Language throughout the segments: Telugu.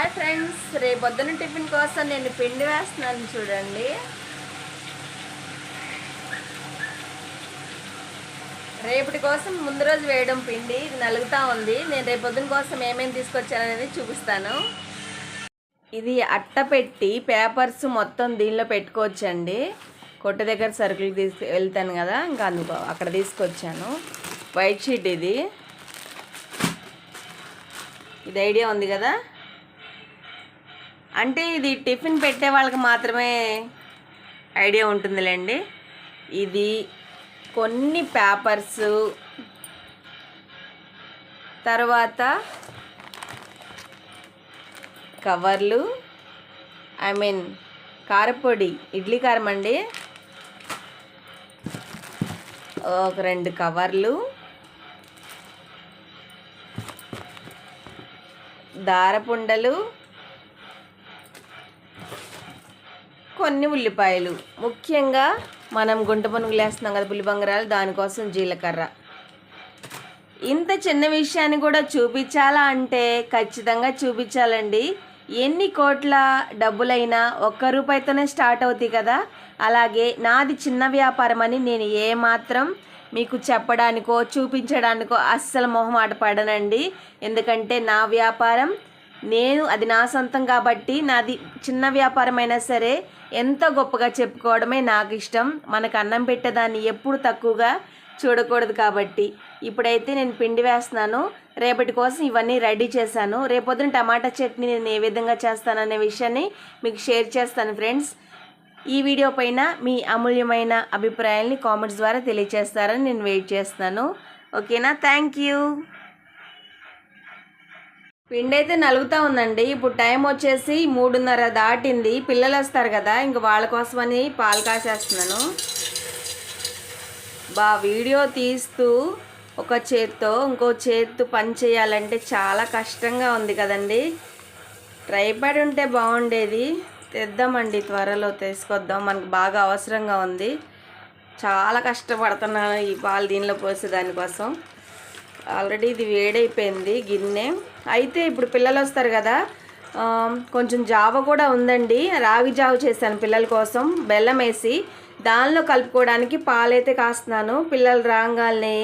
హాయ్ ఫ్రెండ్స్ రేపు పొద్దున టిఫిన్ కోసం నేను పిండి వేస్తున్నాను చూడండి. రేపటి కోసం ముందు రోజు వేయడం పిండి ఇది నలుగుతా ఉంది. నేను రేపు పొద్దున కోసం ఏమేమి తీసుకొచ్చాననేది చూపిస్తాను. ఇది అట్ట పెట్టి పేపర్స్ మొత్తం దీనిలో పెట్టుకోవచ్చండి. కొట్ట దగ్గర సరుకులు తీసుకు వెళ్తాను కదా ఇంకా అందుకో అక్కడ తీసుకొచ్చాను. వైట్ షీట్ ఇది. ఇది ఐడియా ఉంది కదా? అంటే ఇది టిఫిన్ పెట్టే వాళ్ళకి మాత్రమే ఐడియా ఉంటుందిలేండి. ఇది కొన్ని పేపర్స్ తర్వాత కవర్లు ఐ మీన్ కారపొడి ఇడ్లీ కారం అండి. ఒక రెండు కవర్లు దారపుండలు కొన్ని ఉల్లిపాయలు. ముఖ్యంగా మనం గుంట పనుగులు వేస్తున్నాం కదా పులి బంగారాలు దానికోసం జీలకర్ర. ఇంత చిన్న విషయాన్ని కూడా చూపించాలా అంటే ఖచ్చితంగా చూపించాలండి. ఎన్ని కోట్ల డబ్బులైనా ఒక్క రూపాయితోనే స్టార్ట్ అవుతాయి కదా. అలాగే నాది చిన్న వ్యాపారం అని నేను ఏమాత్రం మీకు చెప్పడానికో చూపించడానికో అస్సలు మొహమాట పడనండి. ఎందుకంటే నా వ్యాపారం నేను అది నా సొంతం కాబట్టి నాది చిన్న వ్యాపారం అయినా సరే ఎంత గొప్పగా చెప్పుకోవడమే నాకు ఇష్టం. మనకు అన్నం పెట్టేదాన్ని ఎప్పుడు తక్కువగా చూడకూడదు కాబట్టి. ఇప్పుడైతే నేను పిండి వేస్తున్నాను. రేపటి కోసం ఇవన్నీ రెడీ చేశాను. రేపొద్దున టమాటా చట్నీ నేను ఏ విధంగా చేస్తాననే విషయాన్ని మీకు షేర్ చేస్తాను ఫ్రెండ్స్. ఈ వీడియో పైన మీ అమూల్యమైన అభిప్రాయాల్ని కామెంట్స్ ద్వారా తెలియజేస్తారని నేను వెయిట్ చేస్తున్నాను. ఓకేనా? Thank you. పిండి అయితే నలుగుతా ఉందండి. ఇప్పుడు టైం వచ్చేసి మూడున్నర దాటింది. పిల్లలు వస్తారు కదా ఇంక వాళ్ళ కోసమని పాలు కాసేస్తున్నాను. బా వీడియో తీస్తూ ఒక చేత్తో ఇంకో చేత్తో పని చేయాలంటే చాలా కష్టంగా ఉంది కదండి. ట్రైపాడ్ ఉంటే బాగుండేది. తెద్దామండి త్వరలో తీసుకొద్దాం. మనకు బాగా అవసరంగా ఉంది. చాలా కష్టపడుతున్నాను ఈ పాలు దీనిలో పోసే దానికోసం ఆల్రెడీ ఇది వేడైపోయింది గిన్నె. అయితే ఇప్పుడు పిల్లలు వస్తారు కదా కొంచెం జావ కూడా ఉందండి. రాగి జావ చేశాను పిల్లల కోసం బెల్లం వేసి దానిలో కలుపుకోవడానికి పాలైతే కాస్తున్నాను. పిల్లలు రాగాల్ని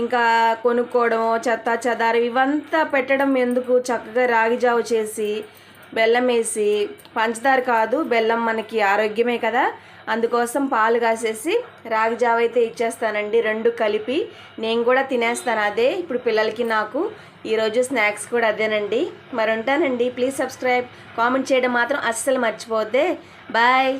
ఇంకా కొనుక్కోవడము చెత్త చెదారం ఇవంతా పెట్టడం ఎందుకు చక్కగా రాగి జావ చేసి బెల్లం వేసి పంచదార కాదు బెల్లం మనకి ఆరోగ్యమే కదా. అందుకోసం పాలు కాసేసి రాగి జావ అయితే ఇచ్చేస్తానండి రెండు కలిపి. నేను కూడా తినేస్తాను అదే ఇప్పుడు పిల్లలకి నాకు. ఈరోజు స్నాక్స్ కూడా అదేనండి. మరి ఉంటానండి ప్లీజ్ సబ్స్క్రైబ్. కామెంట్ చేయడం మాత్రం అస్సలు మర్చిపోద్దే బాయ్.